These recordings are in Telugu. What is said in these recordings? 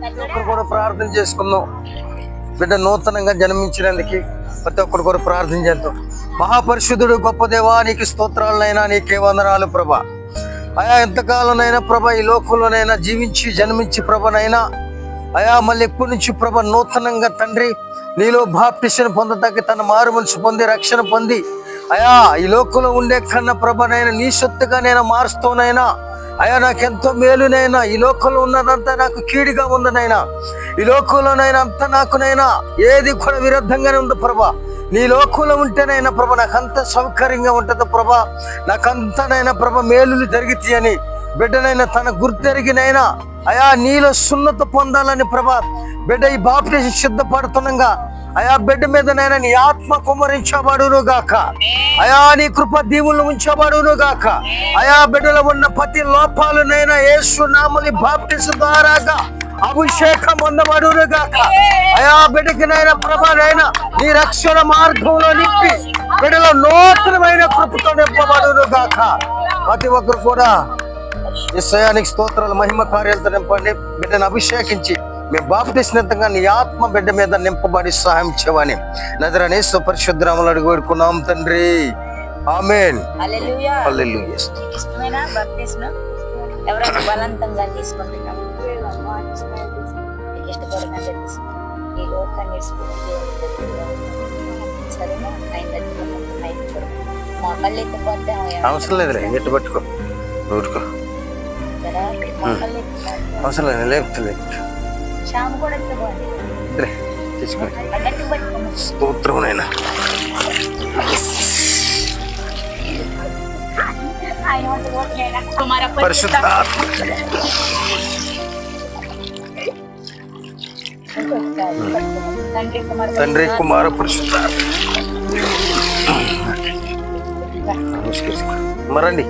ప్రతి ఒక్కరు కూడా ప్రార్థన చేసుకుందాం. బిడ్డ నూతనంగా జన్మించినందుకు ప్రతి ఒక్కరు కూడా ప్రార్థన చేద్దాం. మహాపరిశుద్ధుడు గొప్ప దేవానికి స్తోత్రాలనైనా నీకే వందనాలు ప్రభ. అయా ఎంతకాలంనైనా ప్రభ ఈ లోకంలోనైనా జీవించి జన్మించి ప్రభనైనా అయా మళ్ళీ ఎప్పటి నుంచి ప్రభ నూతనంగా తండ్రి నీలో బాప్టిషన్ పొందటానికి తన మారు మనసు పొంది రక్షణ పొంది అయా ఈ లోకంలో ఉండే కన్న ప్రభనైనా నీ సొత్తుగా నేను మారుస్తూనైనా అయా నాకెంతో మేలునైనా ఈ లోకంలో ఉన్నదంతా నాకు కీడిగా ఉందనైనా ఈ లోకంలోనైనా అంతా నాకునైనా ఏది కూడా విరుద్ధంగానే ఉంది ప్రభా. నీ లోకంలో ఉంటేనైనా ప్రభ నాకంత సౌకర్యంగా ఉంటుంది ప్రభా. నాకంతనైనా ప్రభ మేలులు జరిగితే అని బిడ్డనైనా తన గుర్తెరిగినైనా అయా నీలో సున్నత పొందాలని ప్రభా బిడ్డ ఈ బాప్టిజం సిద్ధపడుతుండగా అయా బిడ్డ మీద నేను నీ ఆత్మ కుమరించబడును గాక. అయా నీ కృప దీవులు ఉంచబడును గాక. అయా బిడ్డలో ఉన్న ప్రతి లోపాలనైనా యేసు నామని బాప్టిజం ద్వారాగా అభిషేకం పొందబడును గాక. అయా బిడ్డకి నైనా ప్రభానైనా నీ రక్షణ మార్గంలో నింపి బిడ్డలో నూతనమైన కృపతో నింపబడును గాక. ప్రతి ఒక్కరు కూడా నిశ్చయానికి స్తోత్రాలు మహిమ కార్యాలతో నింపండి. బిడ్డను అభిషేకించి మేము బాప్తిసినంతగా నీ ఆత్మ బిడ్డ మీద నింపబడి సహాయం చేయమని నజరనే సుపరిశుద్ధాములు అడిగి వేడుకున్నాం తండ్రి. ఆమెన్. ఎవరైనా బలవంతంగా తీసుకుంటున్నాం. ఈ లోకాన్ని సరేనా? ఆయన మా కళ్ళు అవసరం లేదులే ఎట్టు పట్టుకో. ఊరుకో అవసరం లేదు అడ్డకి పట్టుకోండి స్తోత్రం నైనా పరిశుద్ధ తండ్రి కుమార నమస్కరిస్తా. మరండి.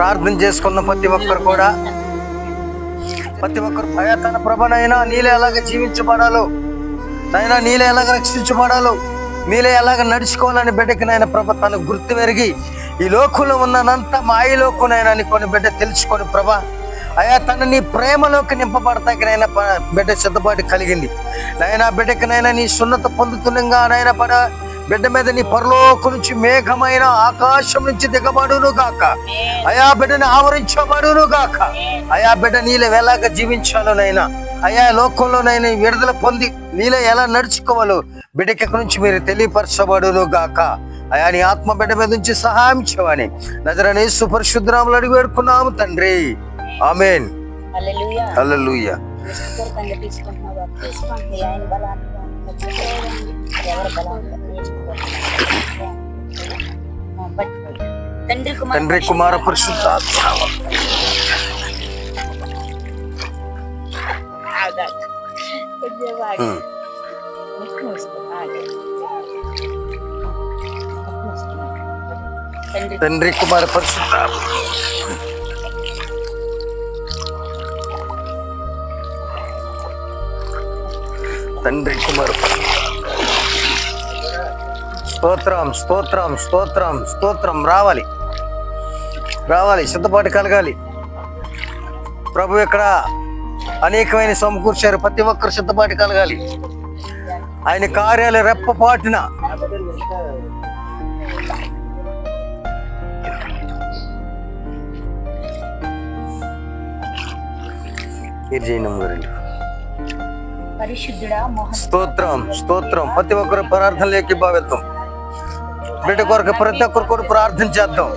ప్రార్థన చేసుకున్న ప్రతి ఒక్కరు కూడా. ప్రతి ఒక్కరు భయ తన ప్రభనైనా నీలే ఎలాగ జీవించబడాలో నైనా నీలే ఎలాగ రక్షించబడాలో నీలే ఎలాగ నడుచుకోవాలని బిడ్డకి నాయన ప్రభ తను గుర్తు పెరిగి ఈ లోకంలో ఉన్నదంతా మాయలోకునైనా అని కొన్ని బిడ్డ తెలుసుకొని ప్రభ అయా తన నీ ప్రేమలోకి నింపబడతాకి నైనా ప- బిడ్డ సిద్ధపాటు కలిగింది. నైనా బిడ్డకి నైనా నీ సున్నత పొందుతుండగా నైనా పడ బిడ్డ మీద నీ పరలోకు నుంచి మేఘమైన ఆకాశం నుంచి దిగబడును గాక. అయా బిడ్డని ఆవరించబడును గాక. అయా బిడ్డ నీలో ఎలాగ జీవించాలోనైనా అయా లోకంలోనైనా విడుదల పొంది నీలో ఎలా నడుచుకోవాలో బిడ్డకి నుంచి మీరు తెలియపరచబడును గాక. అయా నీ ఆత్మ బిడ్డ మీద నుంచి సహాయం చేయమని నజరనే సుపరిశుద్ధరాములు అడిగి వేడుకున్నాము తండ్రి. ఆమెన్. హల్లెలూయా హల్లెలూయా ఇష్టపూర్వకంగా తీసుకుంటున్నావు బాప్తిస్మం మీ ఆయన బలాన్ని ఎవరి బలాన్ని పట్టుకోండి తండ్రి కుమార తండ్రి కుమార పరిశుద్ధ ఆగాలి. కొద్దిగా ఆగి. తండ్రి కుమారు. స్తోత్రం స్తోత్రం స్తోత్రం స్తోత్రం రావాలి. రావాలి సిద్ధపాటు కలగాలి. ప్రభు ఇక్కడ అనేకమైన సమకూర్చారు. ప్రతి ఒక్కరు సిద్ధపాటు కలగాలి. ఆయన కార్యాలు రెప్పపాటిన. మీరు చేయండి అమ్మగారండి స్తోత్రం స్తోత్రం. ప్రతి ఒక్కరు ప్రార్థనలోకి భావిద్దాం. బిడ్డ కొరకు ప్రతి ఒక్కరు కూడా ప్రార్థన చేద్దాం.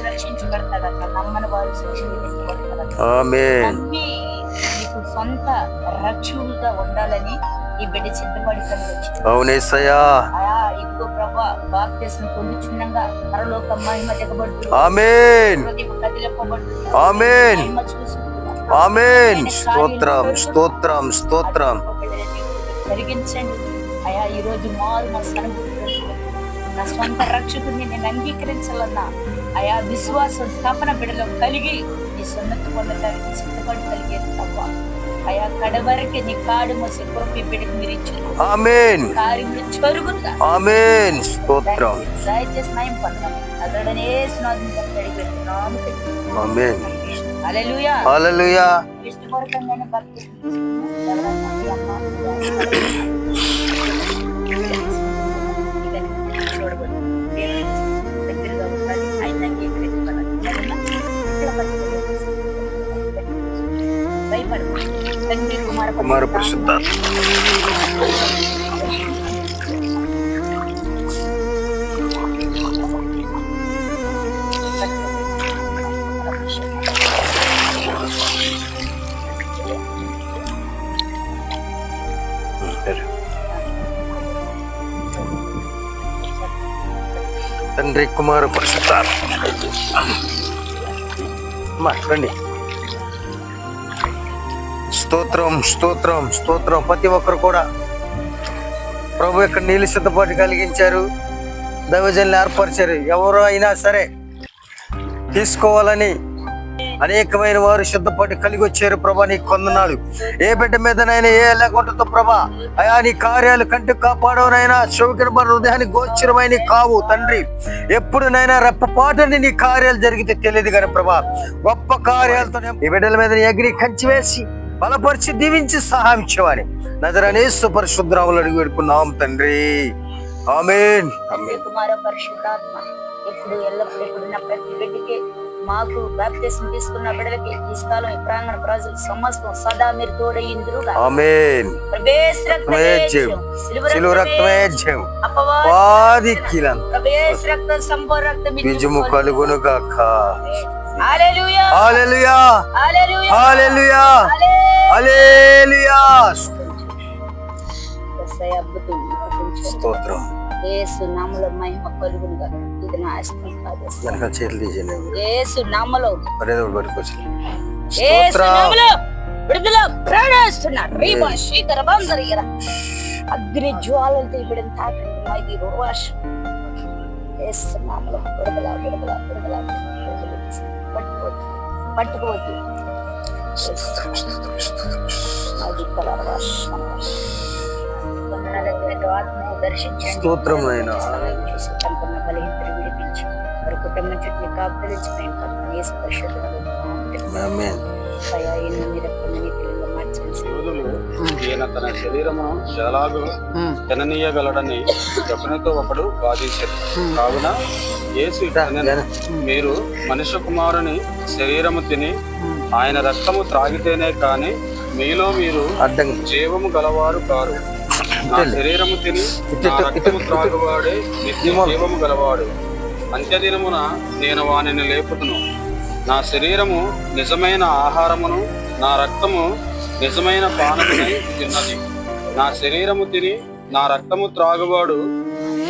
నీకు సొంత రక్షకులుగా ఉండాలని ఈ బిడ్డ సిద్ధపడి వచ్చింది అవునేసయ్యా ఆయా ఇదిగో ప్రభా బాప్తిసం పొందుచుండగా పరలోక మహిమ దిగబడుతుంది ఆమేన్. హృదయం కదిలింపబడుతుంది. ఆమేన్. మహిమ చూసుకుంటున్నా. ఆమేన్. స్తోత్రం స్తోత్రం స్తోత్రం. జరిగించండి. అయా ఈ రోజు మారు మనసు అనుభూతి నా సొంత రక్షకుడిని నేను అంగీకరించాలన్నా అయా విశ్వాసం స్థాపన బిడలో కలిగి ఈ సున్నతి పొందడానికి సిద్ధపడి కలిగేది తప్ప అయా కడవరకి నీ కాడు మోసి కృపి బిడ్డకి మీరు ఇచ్చారు ఆమెన్. కార్యములు ఆమెన్. స్తోత్రం. దయచేసి నయం పొందాం అతడనే స్నానం అడిగి ఆమెన్. అలెలుయా హల్లెలూయా ఇష్టపూర్వకంగానే భక్తి ఎవరన్నా మీ అమ్మ, మీ డాడీ, చూడకూడదు. దేవుని దగ్గరగా ఉండాలి. ఆయన అంగీకరించాలి. ఎవరన్నా ఇక్కడ బతకలేదు. భయపడకు. తండ్రి కుమార కుమార చెప్పారు తండ్రి కుమారు పరిశుద్ధ అమ్మా, రండి. స్తోత్రం స్తోత్రం స్తోత్రం. ప్రతి ఒక్కరు కూడా ప్రభు యొక్క నీళ్ళు సిద్ధపాటు కలిగించారు. దైవజనులు ఏర్పరిచారు. ఎవరు అయినా సరే తీసుకోవాలని అనేకమైన వారు సిద్ధపడి కలిగి వచ్చారు ప్రభా నీకు కొందనాలు. ఏ బిడ్డ మీదనైనా ఏ లేకుంటుందో ప్రభా. అయా నీ కార్యాలు కంటికి కాపాడవనైనా శోకిన మన హృదయానికి గోచరమైన కావు తండ్రి. ఎప్పుడునైనా రెప్పపాటని నీ కార్యాలు జరిగితే తెలియదు కానీ ప్రభా. గొప్ప కార్యాలతో ఈ బిడ్డల మీద నీ అగ్ని కంచి వేసి బలపరిచి దీవించి సహాయం ఇచ్చేవాని నజరనేసు పరిశుద్రాములు అడిగి పెడుకున్నాం తండ్రి. ఆమెన్. కుమార పరిశుద్ధాత్మ ఎప్పుడు ఎల్లప్పుడు ప్రతి బిడ్డకి మాకు బాప్తిసం తీసుకున్న బిడ్డలకి ఈ స్థలం ఈ ప్రాంగణ ప్రజలు సమస్తం సదా మీరు తోడయిందురు ఆమెన్ ప్రవేశ. రక్తమే జయం. జయం. సిలువ సిలువ రక్తమే రక్తమే జయం అపవాది వాది కీలం ప్రవేశ రక్త సంపూర్ణ రక్తం విజయము కలుగును గాక హల్లెలూయా హల్లెలూయా హల్లెలూయా హల్లెలూయా హల్లెలూయా హల్లెలూయా యేసయ్య అద్భుతం. అద్భుతం. స్తోత్రం. యేసు నామములో మహిమ కలుగునుగా ఇది నా ఇష్టం కాదు. వెనక చేతులు తీసేయండి. యేసు నామములో మరేదో పట్టుకొచ్చి యేసు స్తోత్రం. నామములో విడుదల ప్రవేశిస్తున్నారు రీమా శీకర బందరిగర అగ్ని జ్వాలలతో ఇప్పుడు తాకండి మైది విడుదల విడుదల విడుదల విడుదల. పట్టుకోవద్దు. పట్టుకోవద్దు. స్తోత్రం, స్తోత్రం, కుటుంబం చుట్టూ పరిశుద్ధుడు ఎన్నో యూదులు ఈయన తన శరీరమును ఎలాగూ తిననీయగలడని ఒకనితో ఒకడు వాదించారు. కావున యేసు ఇట్లనెను, మీరు మనుష్య కుమారుని శరీరము తిని ఆయన రక్తము త్రాగితేనే కాని మీలో మీరు అడ్డం జీవము గలవారు కారు. నా శరీరము తిని రక్తము త్రాగువాడే నిత్య జీవము గలవాడు. అంత్యదినమున నేను వానిని లేపుతును నా శరీరము నిజమైన ఆహారమును నా రక్తము నిజమైన పానమునై తిన్నది. నా శరీరము తిని నా రక్తము త్రాగువాడు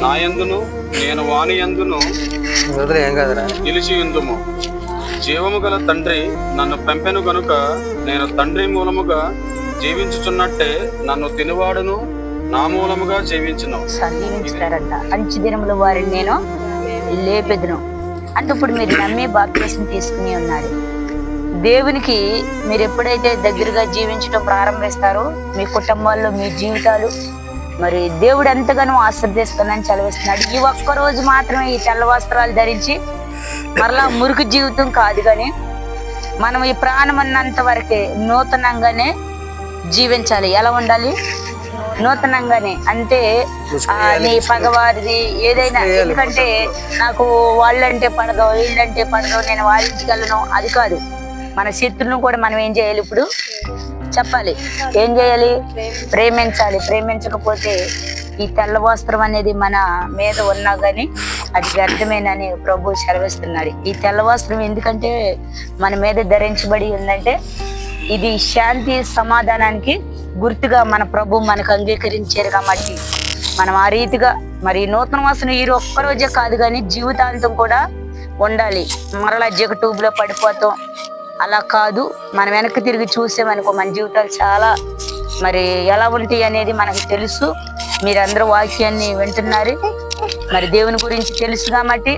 నా యందును నేను వాని కాదురా? నిలిచి ఉందుము. జీవము గల తండ్రి నన్ను పెంపెను గనుక నేను తండ్రి మూలముగా జీవించుచున్నట్టే నన్ను తినువాడును నా మూలముగా జీవించును. దినముల వారిని నేను లేపెదను. అంటే ఇప్పుడు మీరు నమ్మి బాప్తీసం తీసుకుని ఉన్నారు. దేవునికి మీరు ఎప్పుడైతే దగ్గరగా జీవించడం ప్రారంభిస్తారో మీ కుటుంబాల్లో మీ జీవితాలు మరి దేవుడు ఎంతగానో ఆశ్రదిస్తానని చదివిస్తున్నాడు. ఈ ఒక్క రోజు మాత్రమే ఈ తెల్ల వస్త్రాలు ధరించి మరలా మురుకు జీవితం కాదు కానీ మనం ఈ ప్రాణం అన్నంత వరకే నూతనంగానే జీవించాలి. ఎలా ఉండాలి? నూతనంగానే. అంటే నీ పగవారిది ఏదైనా ఎందుకంటే నాకు వాళ్ళంటే పడదు వీళ్ళంటే పడదు నేను వాదించగలను అది కాదు. మన శత్రులను కూడా మనం ఏం చేయాలి ఇప్పుడు? చెప్పాలి. ఏం చేయాలి? ప్రేమించాలి. ప్రేమించకపోతే ఈ తెల్ల వస్త్రం అనేది మన మీద ఉన్నా గానీ అది వ్యర్థమేనని ప్రభు సెలవిస్తున్నాడు. ఈ తెల్ల వస్త్రం ఎందుకంటే మన మీద ధరించబడి ఉందంటే ఇది శాంతి సమాధానానికి గుర్తుగా మన ప్రభు మనకు అంగీకరించారు కాబట్టి మనం ఆ రీతిగా మరి నూతన వాసన ఈ ఒక్కరోజే కాదు కానీ జీవితాంతం కూడా ఉండాలి. మరలా జగటూబులో పడిపోతాం. అలా కాదు మనం వెనక్కి తిరిగి చూసామనుకో మన జీవితాలు చాలా మరి ఎలా ఉంటాయి అనేది మనకు తెలుసు. మీరందరూ వాక్యాన్ని వింటున్నారు. మరి దేవుని గురించి తెలుసు కాబట్టి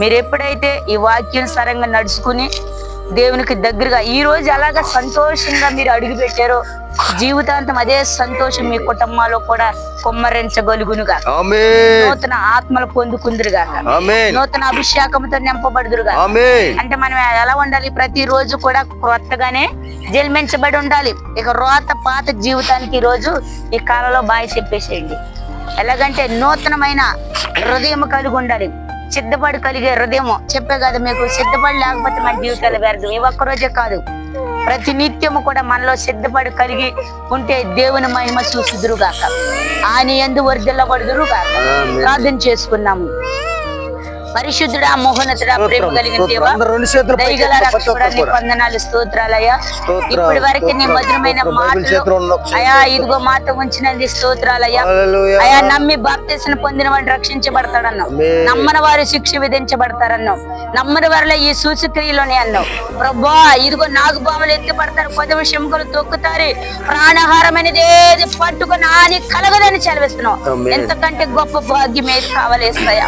మీరు ఎప్పుడైతే ఈ వాక్యం సరంగా నడుచుకుని దేవునికి దగ్గరగా ఈ రోజు ఎలాగ సంతోషంగా మీరు అడుగు పెట్టారో జీవితాంతం అదే సంతోషం మీ కుటుంబాల్లో కూడా కుమ్మరించగలుగునుగా. నూతన ఆత్మలు పొందుకుందురుగాక. ఆమేన్. నూతన అభిషేకంతో నింపబడుదురుగా అంటే మనం ఎలా ఉండాలి? ప్రతి రోజు కూడా కొత్తగానే జన్మించబడి ఉండాలి. ఇక రోత పాత జీవితానికి ఈ రోజు ఈ కాలంలో బాగా చెప్పేసేయండి. ఎలాగంటే నూతనమైన హృదయం కలిగి ఉండాలి. సిద్ధపడి కలిగే హృదయం చెప్పే కదా మీకు సిద్ధపడి లేకపోతే మన జీవితాలు వ్యర్థం. ఈ ఒక్క రోజే కాదు. ప్రతి నిత్యము కూడా మనలో సిద్ధపడి కలిగి ఉంటే దేవుని మహిమ చూసుదురుగాక ఆయన ఎందు వర్ధిల్లబడుదురుగాక. ప్రార్థన చేసుకున్నాము. పరిశుద్ధుడా మోహనతుడా ప్రేమ కలిగిన దేవా. దయగల ఎత్తండి, ప్రతి రక్షకుడా ఒక్కరు నీ కూడా. వందనాలు స్తోత్రాలయ్యా. స్తోత్రాలు, ఇప్పటి వరకు నీ మధురమైన మాటలు అయా ఇదిగో మాతో ఉంచినది స్తోత్రాలయ్యా. అయా నమ్మి బాప్తీసం పొందిన వాడు రక్షించబడతాడన్నావు. ఆమేన్. నమ్మని వారు శిక్ష విధించబడతారన్నావు. నమ్మని వారిలో ఈ సూచక్రియలోనే అన్నావు. ప్రభా ఇదిగో నాగు బాములు ఎత్తిపడతారు కొద్ది శంకులు తొక్కుతారు. ప్రాణహారమైనది ఏది పట్టుకొని ఆని కలగదని చదివిస్తున్నావు. ఎంతకంటే గొప్ప భాగ్యం ఏది కావలేస్తాయా?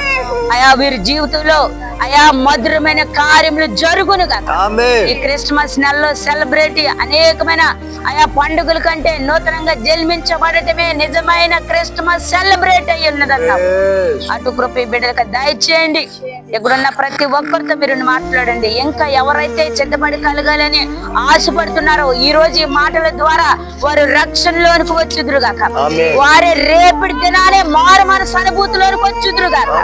అయా వీరి జీవితంలో అయా మధురమైన కార్యములు జరుగునుగా ఆమేన్. ఈ క్రిస్మస్ నెలలో సెలబ్రేట్ అనేకమైన ఆయా పండుగల కంటే నూతనంగా జన్మించబడటమే నిజమైన క్రిస్మస్ సెలబ్రేట్ అయ్యి ఉన్నదన్నా. అటు కృప బిడ్డలకు దయచేయండి. ఇక్కడున్న ప్రతి ఒక్కరితో మీరు మాట్లాడండి. ఇంకా ఎవరైతే సిద్ధపడి కలగాలని ఆశపడుతున్నారో ఈ రోజు ఈ మాటల ద్వారా వారు రక్షణలోనికి వచ్చుదురుగాక. వారి రేపటి దినానే మారు మనసు అనుభూతిలోనికి వచ్చుదురుగాక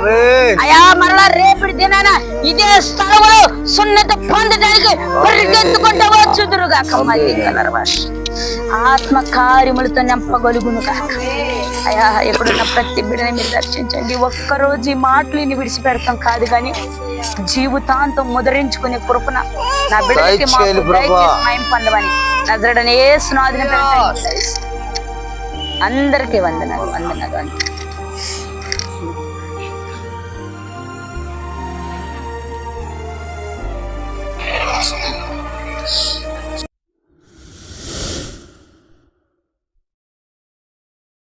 అయా మరలా రేపటి దినాన ఇదే స్థలంలో సున్నత పొందడానికి పరిగెత్తుకుంటూ వచ్చుదురుగా కమ్మది కలరవాష్ ఆత్మ కార్యములతో నింపగలుగును కాక అయా ఎక్కడున్న ప్రతి బిడ్డని మీరు దర్శించండి. ఒక్కరోజు ఈ మాటలు ఇన్ని విడిచిపెడతాం కాదు కానీ జీవితాంతం ముదరించుకునే కృపణ నా బిడ్డకి మహిమ పొందమని నజరడని ఏ స్నాదిన అందరికీ వందనాలు వందనాలు వందనాలు.